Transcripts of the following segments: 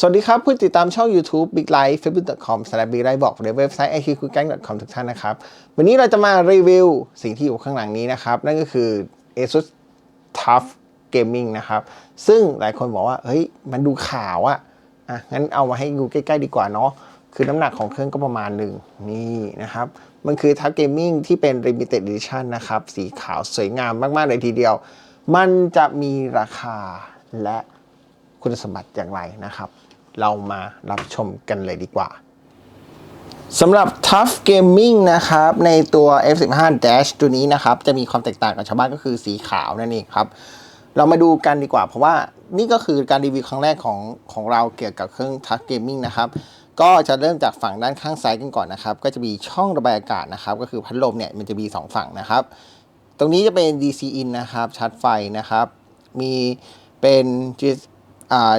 สวัสดีครับผู้ติดตามช่อง YouTube Big Life Facebook.com s l a s h Big Life บอกในเว็บไซต์ iqqgang.com ทุกท่านนะครับ วันนี้เราจะมารีวิวสิ่งที่อยู่ข้างหลังนี้นะครับ นั่นก็คือ ASUS Tough Gaming นะครับ ซึ่งหลายคนบอกว่า เฮ้ย มันดูขาวอะอะ งั้นเอามาให้ดูใกล้ ๆ ดีกว่าเนาะคือน้ำหนักของเครื่องก็ประมาณหนึ่งนี่นะครับ มันคือ Tough Gaming ที่เป็น Limited Edition นะครับ สีขาวสวยงามมาก ๆ เลยทีเดียว มันจะมีราคาและคุณสมบัติอย่างไรนะครับ เรามารับชมกันเลยดีกว่าสำหรับ Tough Gaming นะครับ ในตัว F15 Dash ตัวนี้นะครับ จะมีความแตกต่างกับชาวบ้านก็คือสีขาวนั่นเองครับ เรามาดูกันดีกว่า เพราะว่านี่ก็คือการรีวิวครั้งแรกของของเราเกี่ยวกับเครื่อง Tough Gaming นะครับก็จะเริ่มจากฝั่งด้านข้างซ้ายกันก่อนนะครับ ก็จะมีช่องระบายอากาศนะครับ ก็คือพัดลมเนี่ยมันจะมี 2 ฝั่งนะครับ ตรงนี้จะเป็น DC in นะครับชาร์จไฟนะครับ มีเป็นอ่า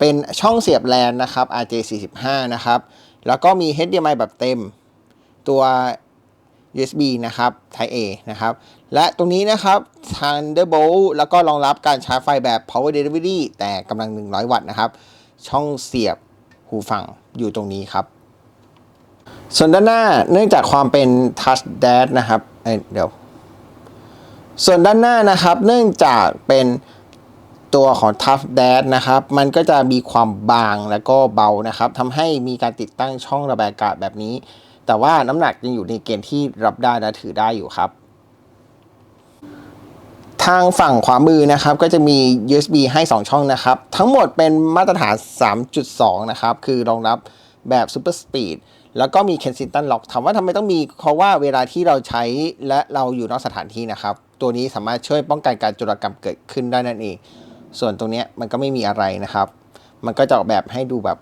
เป็นช่องเสียบแลนนะครับ RJ45 นะครับ แล้วก็มี HDMI แบบเต็ม ตัว USB นะครับ Type A นะครับ และตรงนี้นะครับ Thunderbolt แล้วก็รองรับการชาร์จไฟแบบ Power Delivery แต่กำลัง 100 วัตต์นะครับ ช่องเสียบหูฟังอยู่ตรงนี้ครับ ส่วนด้านหน้าเนื่องจากความเป็น Touch Dash นะครับเเดี๋ยว ส่วนด้านหน้านะครับ เนื่องจากเป็น ตัวของ Tough Dash นะครับ มันก็จะมีความบางแล้วก็เบานะครับทำให้มีการติดตั้งช่องระบายอากาศแบบนี้ แต่ว่าน้ำหนักยังอยู่ในเกณฑ์ที่รับได้และถือได้อยู่ครับ ทางฝั่งขวามือนะครับ ก็จะมี USB ให้ 2 ช่องนะครับ ทั้งหมดเป็นมาตรฐาน 3.2 นะครับ คือรองรับแบบ Super Speed แล้วก็มี Kensington Lock ถามว่าทำไมต้องมีเพราะว่าเวลาที่เราใช้และเราอยู่นอกสถานที่นะครับ ตัวนี้สามารถช่วยป้องกันการจุลกรรมเกิดขึ้นได้นั่นเอง ส่วนตรงนี้มันก็ไม่มีอะไรนะครับ มันก็จะออกแบบให้ดูแบบ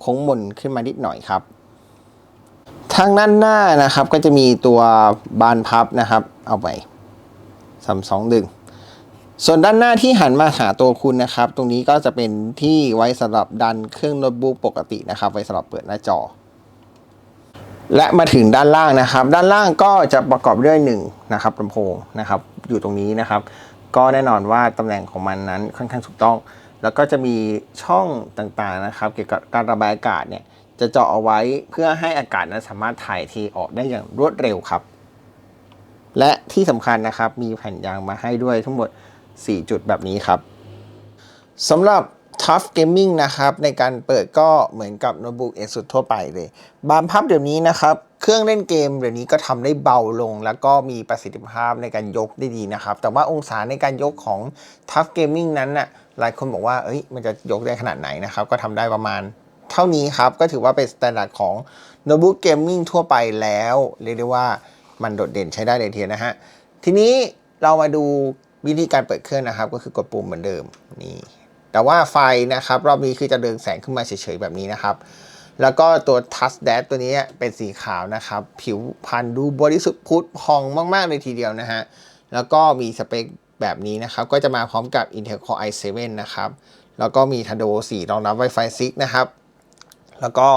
โค้งมนขึ้นมานิดหน่อยครับ ทางด้านหน้านะครับก็จะมีตัวบานพับนะครับ เอาไปสามสองดึงส่วนด้านหน้าที่หันมาหาตัวคุณนะครับ ตรงนี้ก็จะเป็นที่ไว้สำหรับดันเครื่องโน้ตบุ๊กปกตินะครับ ไว้สำหรับเปิดหน้าจอ และมาถึงด้านล่างนะครับ ด้านล่างก็จะประกอบด้วยหนึ่งนะครับลำโพงนะครับ อยู่ตรงนี้นะครับ ก็แน่นอนว่าตำแหน่งของมันนั้นค่อนข้างถูกต้อง แล้วก็จะมีช่องต่างๆนะครับเกี่ยวกับการระบายอากาศเนี่ยจะเจาะเอาไว้เพื่อให้อากาศนั้นสามารถถ่ายเทออกได้อย่างรวดเร็วครับ และที่สำคัญนะครับมีแผ่นยางมาให้ด้วยทั้งหมด 4 จุดแบบนี้ครับสำหรับ Tough Gaming นะครับในการเปิดก็เหมือนกับโน้ตบุ๊กเอสุดทั่วไปเลย บานพับเดี๋ยวนี้นะครับ เครื่องเล่นเกมเดี๋ยวนี้ก็ทำได้เบาลง แล้วก็มีประสิทธิภาพในการยกได้ดีนะครับ แต่ว่าองศาในการยกของ Tough Gaming นั้นน่ะหลายคนบอกว่าเอ้ยมันจะยกได้ขนาดไหนนะครับ ก็ทำได้ประมาณเท่านี้ครับ ก็ถือว่าเป็นมาตรฐานของโน้ตบุ๊กเกมมิ่งทั่วไปแล้ว เรียกได้ว่ามันโดดเด่นใช้ได้เลยทีนะฮะ ทีนี้เรามาดูวิธีการเปิดเครื่องนะครับ ก็คือกดปุ่มเหมือนเดิมนี่แต่ว่าไฟนะครับ รอบนี้คือจะเรืองแสงขึ้นมาเฉยๆแบบนี้นะครับ แล้วก็ตัว Touch d a t ตัวนี้เป็นสีขาวนะครับ ผิวพรรณดูบริสุทธิ์พุทธพองมาก ๆ เลยทีเดียวนะฮะ แล้วก็มีสเปคแบบนี้นะครับ ก็จะมาพร้อมกับ Intel Core i7 นะครับ แล้วก็มี Thunderbolt 4รองรับ Wi-Fi 6 นะครับ แล้วก็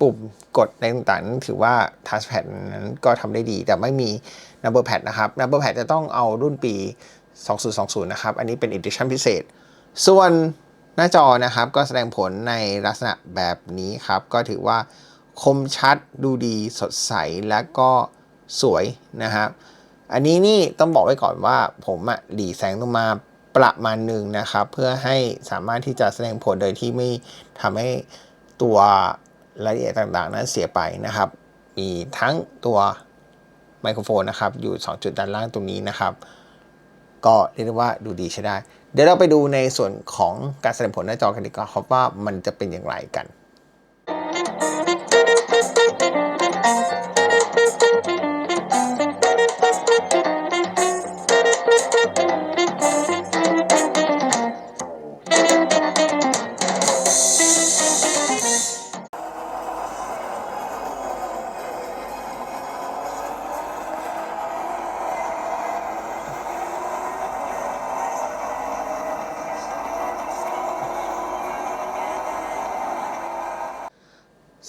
ปุ่มกดในต่างๆนั้นถือว่า Touchpad นั้นก็ทำได้ดี แต่ไม่มี Number Pad นะครับ Number Pad จะต้องเอารุ่นปี 2020 นะครับ อันนี้เป็น Edition พิเศษ ส่วน หน้าจอนะครับก็แสดงผลในลักษณะแบบนี้ครับ ก็ถือว่าคมชัดดูดีสดใสและก็สวยนะครับอันนี้นี่ต้องบอกไว้ก่อนว่าผมอะหลีแสงลงมาประมาณหนึ่งนะครับ เพื่อให้สามารถที่จะแสดงผลโดยที่ไม่ทำให้ตัวรายละเอียดต่างๆ นั้นเสียไปนะครับ มีทั้งตัวไมโครโฟนนะครับ อยู่ 2 จุดด้านล่างตรงนี้นะครับ ก็เรียกได้ว่าดูดีใช้ได้ เดี๋ยวเราไปดูในส่วนของการแสดงผลหน้าจอกันดีกว่าครับว่ามันจะเป็นอย่างไรกัน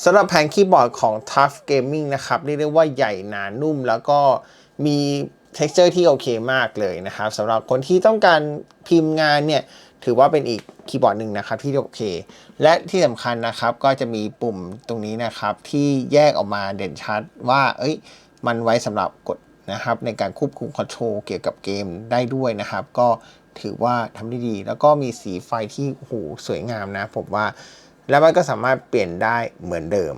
สำหรับแผงคีย์บอร์ดของ Tough Gaming นะครับ เรียกได้ว่าใหญ่หนานุ่ม แล้วก็มี texture ที่โอเคมากเลยนะครับสำหรับคนที่ต้องการพิมพ์งานเนี่ยถือว่าเป็นอีกคีย์บอร์ดหนึ่งนะครับที่โอเค และที่สำคัญนะครับก็จะมีปุ่มตรงนี้นะครับ ที่แยกออกมาเด่นชัดว่า เอ้ย มันไว้สำหรับกดนะครับ ในการควบคุมคอนโทรลเกี่ยวกับเกมได้ด้วยนะครับ ก็ถือว่าทำได้ดี แล้วก็มีสีไฟที่โหสวยงามนะ ผมว่า แล้วมันก็สามารถเปลี่ยนได้เหมือนเดิม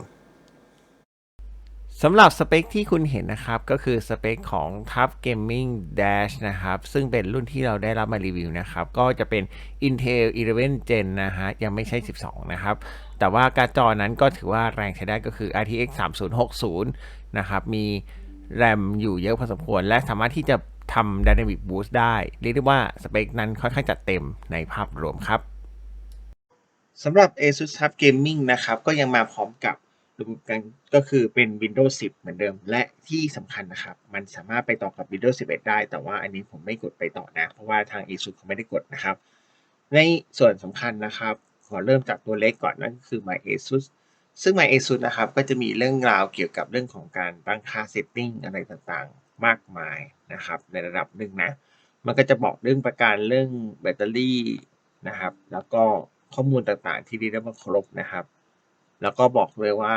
สำหรับสเปคที่คุณเห็นนะครับ ก็คือสเปคของ TUF Gaming Dash นะครับ ซึ่งเป็นรุ่นที่เราได้รับมารีวิวนะครับ ก็จะเป็น Intel 11 Gen นะฮะ ยังไม่ใช่ 12 นะครับ แต่ว่าการ์ดจอนั้นก็ถือว่าแรงใช้ได้ก็คือ RTX 3060 นะครับ มีแรมอยู่เยอะพอสมควร และสามารถที่จะทำ Dynamic Boost ได้ เรียกได้ว่าสเปคนั้นค่อนข้างจัดเต็มในภาพรวมครับ สำหรับ ASUS TUF Gaming นะครับ ก็ยังมาพร้อมกับระบบการก็คือเป็น Windows 10 เหมือนเดิม และที่สำคัญนะครับ มันสามารถไปต่อกับ Windows 11 ได้ แต่ว่าอันนี้ผมไม่กดไปต่อนะ เพราะว่าทาง ASUS เขาไม่ได้กดนะครับ ในส่วนสำคัญนะครับ ขอเริ่มจากตัวเล็กก่อนนั่นก็คือ My ASUS ซึ่ง My ASUS นะครับ ก็จะมีเรื่องราวเกี่ยวกับเรื่องของการตั้งค่า setting อะไรต่างๆ มากมายนะครับ ในระดับหนึ่งนะ มันก็จะบอกเรื่องประการเรื่องแบตเตอรี่นะครับ แล้วก็ ข้อมูลต่างๆ ที่เรียกได้ว่าครบนะครับ แล้วก็บอกเลยว่า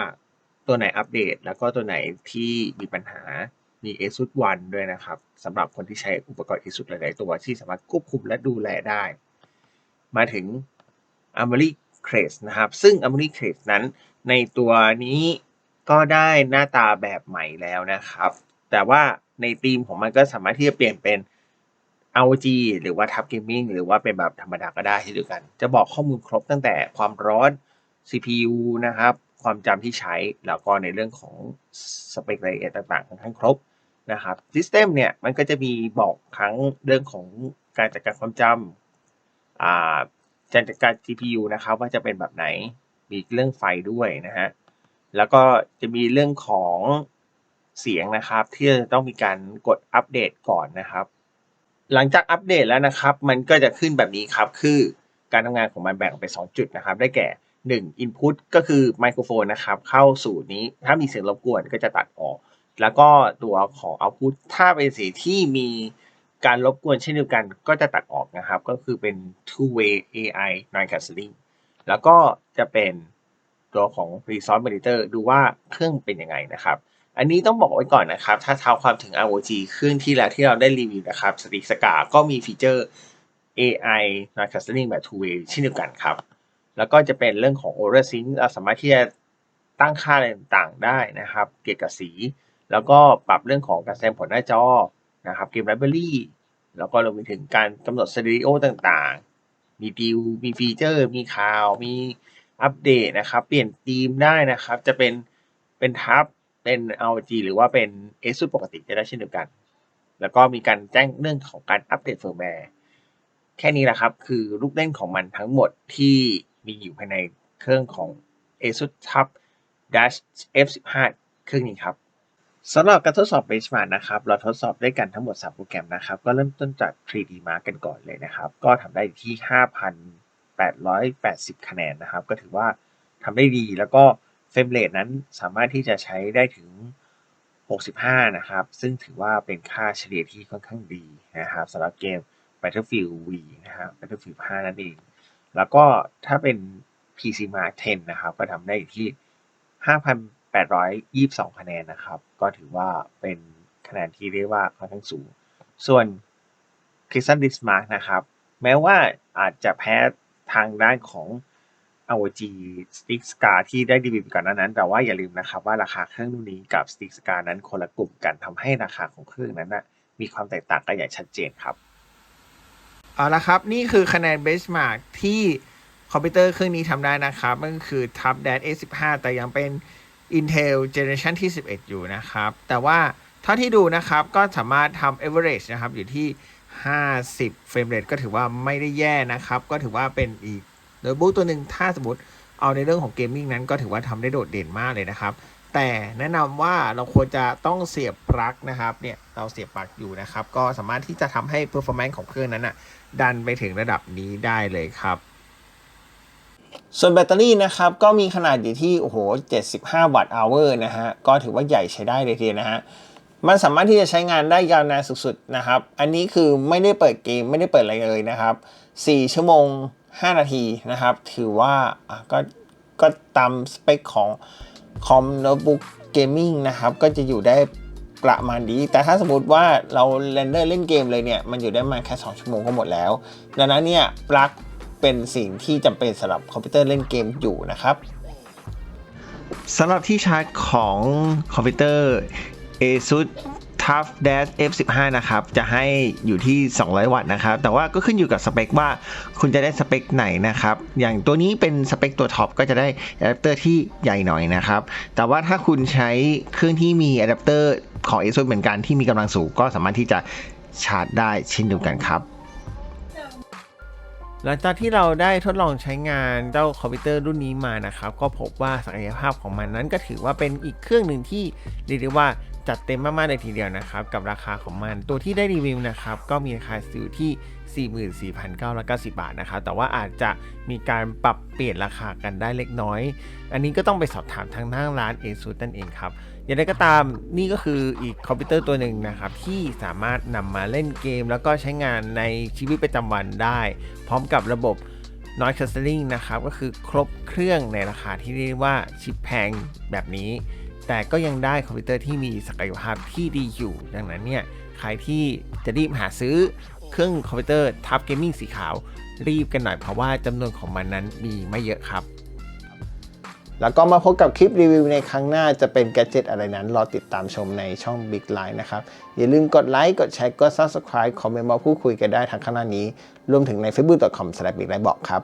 ตัวไหนอัปเดต แล้วก็ตัวไหนที่มีปัญหามี ASUS One ด้วยนะครับสำหรับคนที่ใช้อุปกรณ์ ASUS หลาย ๆ ตัวที่สามารถควบคุมและดูแลได้ มาถึง Armory Crest นะครับ ซึ่ง Armory Crest นั้น ในตัวนี้ก็ได้หน้าตาแบบใหม่แล้วนะครับ แต่ว่าในธีมของมันก็สามารถที่จะเปลี่ยนเป็น ROG หรือว่า Tab Gaming หรือว่าเป็นแบบธรรมดาก็ได้เช่นเดียวกัน จะบอกข้อมูลครบตั้งแต่ความร้อน CPU นะครับ ความจำที่ใช้ แล้วก็ในเรื่องของสเปครายละเอียดต่างๆค่อนข้างครบนะครับ System เนี่ยมันก็จะมีบอกทั้งเรื่องของการจัดการความจำการจัดการ GPU นะครับว่าจะเป็นแบบไหน มีเรื่องไฟด้วยนะฮะ แล้วก็จะมีเรื่องของเสียงนะครับ ที่จะต้องมีการกดอัปเดตก่อนนะครับ หลังจากอัปเดตแล้วนะครับ มันก็จะขึ้นแบบนี้ครับ คือการทำงานของมันแบ่งเป็น2จุดนะครับ ได้แก่ 1 Input ก็คือไมโครโฟนนะครับ เข้าสู่นี้ ถ้ามีเสียงรบกวนก็จะตัดออก แล้วก็ตัวของ Output ถ้าเป็นเสียงที่มีการรบกวนเช่นเดียวกันก็จะตัดออกนะครับ ก็คือเป็น two way AI noise cancelling แล้วก็จะเป็นตัวของ Resource Monitor ดูว่าเครื่องเป็นยังไงนะครับ อันนี้ต้องบอกไว้ก่อนนะครับ ถ้าเท้าความถึง ROG เครื่องที่แล้วที่เราได้รีวิวนะครับสติสกาก็มีฟีเจอร์ AI noise cancelling แบบ two way เช่นเดียวกันครับ แล้วก็จะเป็นเรื่องของ Aura Sync เราสามารถที่จะตั้งค่าอะไรต่างๆได้นะครับ เกี่ยวกับสี แล้วก็ปรับเรื่องของการแสดงผลหน้าจอนะครับเกมไลบรารีแล้วก็รวมไปถึงการกำหนดสเตอริโอต่างๆ มีดิวมีฟีเจอร์ มีข่าว มีอัปเดตนะครับ เปลี่ยนธีมได้นะครับ จะเป็นเป็นทับ เป็น ROG หรือว่าเป็น ASUS ปกติจะได้เช่นเดียวกัน แล้วก็มีการแจ้งเรื่องของการอัปเดตเฟิร์มแวร์แค่นี้แหละครับ คือลูกเล่นของมันทั้งหมดที่มีอยู่ภายในเครื่องของ ASUS TUF Dash F15 เครื่องนี้ครับสำหรับการทดสอบ Benchmark นะครับ เราทดสอบด้วยกันทั้งหมด 3 โปรแกรมนะครับ ก็เริ่มต้นจาก 3D Mark กันก่อนเลยนะครับ ก็ทำได้ที่ 5,880 คะแนนนะครับ ก็ถือว่าทำได้ดีแล้วก็ เฟรมเรทนั้นสามารถที่จะใช้ได้ถึง 65 นะครับ ซึ่งถือว่าเป็นค่าเฉลี่ยที่ค่อนข้างดีนะครับสำหรับเกม Battlefield V นะครับ Battlefield 5 นั่นเอง แล้วก็ถ้าเป็น PC Mark 10 นะครับ ก็ทำได้อยู่ที่ 5,822 คะแนนนะครับ ก็ถือว่าเป็นคะแนนที่เรียกว่าค่อนข้างสูง ส่วน Crimson Disk Mark นะครับ แม้ว่าอาจจะแพ้ทางด้านของ ROG Stick Scar ที่ได้รีวิวไปก่อนหน้านั้น แต่ว่าอย่าลืมนะครับว่าราคาเครื่องรุ่นนี้กับ Stick Scar นั้นคนละกลุ่มกันทำให้ราคาของเครื่องนั้นนะมีความแตกต่างกันอย่างชัดเจนครับเอาละครับ นี่คือคะแนนเบสมาร์กที่คอมพิวเตอร์เครื่องนี้ทำได้นะครับมันก็คือ Tab d a s A15 แต่ยังเป็น Intel Generation ที่ 11 อยู่นะครับ แต่ว่าเท่าที่ดูนะครับก็สามารถทำ average นะครับ อยู่ที่ 50 เฟรมเรทก็ถือว่าไม่ได้แย่นะครับ ก็ถือว่าเป็นอีก โดยบุ๊กตัวหนึ่งถ้าสมมติเอาในเรื่องของเกมมิ่งนั้นก็ถือว่าทำได้โดดเด่นมากเลยนะครับ แต่แนะนำว่าเราควรจะต้องเสียบปลั๊กนะครับเนี่ยเราเสียบปลั๊กอยู่นะครับ ก็สามารถที่จะทำให้ performance ของเครื่องนั้นนะดันไปถึงระดับนี้ได้เลยครับส่วนแบตเตอรี่นะครับก็มีขนาดอยู่ที่ โอ้โห 75 วัตต์ hour นะฮะ ก็ถือว่าใหญ่ใช้ได้เลยทีนะฮะ มันสามารถที่จะใช้งานได้ยาวนานสุดๆนะครับ อันนี้คือไม่ได้เปิดเกมไม่ได้เปิดอะไรเลยนะครับ 4 ชั่วโมง 5 นาทีนะครับ ถือว่าก็ก็ตามสเปคของคอมโน้ตบุ๊กเกมมิ่งนะครับ ก็จะอยู่ได้ประมาณนี้ แต่ถ้าสมมติว่าเราเรนเดอร์เล่นเกมเลยเนี่ย มันอยู่ได้มาแค่ 2 ชั่วโมงก็หมดแล้ว ดังนั้นเนี่ยปลั๊กเป็นสิ่งที่จำเป็นสำหรับคอมพิวเตอร์เล่นเกมอยู่นะครับสำหรับที่ชาร์จของคอมพิวเตอร์ ASUS Tough Dash F15 นะครับ จะให้อยู่ที่ 200 วัตต์นะครับ แต่ว่าก็ขึ้นอยู่กับสเปคว่าคุณจะได้สเปคไหนนะครับ อย่างตัวนี้เป็นสเปคตัวท็อปก็จะได้อะแดปเตอร์ที่ใหญ่หน่อยนะครับ แต่ว่าถ้าคุณใช้เครื่องที่มีอะแดปเตอร์ของ ASUS เหมือนกันที่มีกำลังสูงก็สามารถที่จะชาร์จได้เช่นเดียวกันครับหลังจากที่เราได้ทดลองใช้งานเจ้าคอมพิวเตอร์รุ่นนี้มานะครับ ก็พบว่าศักยภาพของมันนั้นก็ถือว่าเป็นอีกเครื่องหนึ่งที่เรียกได้ว่า จัดเต็มมากๆเลยทีเดียวนะครับ กับราคาของมัน ตัวที่ได้รีวิวนะครับก็มีราคาอยู่ที่ 44,990 บาทนะครับ แต่ว่าอาจจะมีการปรับเปลี่ยนราคากันได้เล็กน้อย อันนี้ก็ต้องไปสอบถามทางหน้าร้าน ASUS นั่นเองครับ อย่างไรก็ตามนี่ก็คืออีกคอมพิวเตอร์ตัวหนึ่งนะครับ ที่สามารถนำมาเล่นเกม แล้วก็ใช้งานในชีวิตประจำวันได้ พร้อมกับระบบ Noise Cancelling นะครับ ก็คือครบเครื่องในราคาที่เรียกว่าชิปแพงแบบนี้ แต่ก็ยังได้คอมพิวเตอร์ที่มีศักยภาพที่ดีอยู่ ดังนั้นเนี่ยใครที่จะรีบหาซื้อเครื่องคอมพิวเตอร์ทับเกมมิ่งสีขาว รีบกันหน่อยเพราะว่าจำนวนของมันนั้นมีไม่เยอะครับ แล้วก็มาพบกับคลิปรีวิวในครั้งหน้าจะเป็นแกจิตอะไรนั้น รอติดตามชมในช่อง Big Line นะครับ อย่าลืมกดไลค์กดแชร์กด Subscribe คอมเมนต์มาพูดคุยกันได้ทางข้างหน้านี้ รวมถึงใน facebook.com/bigline บอกครับ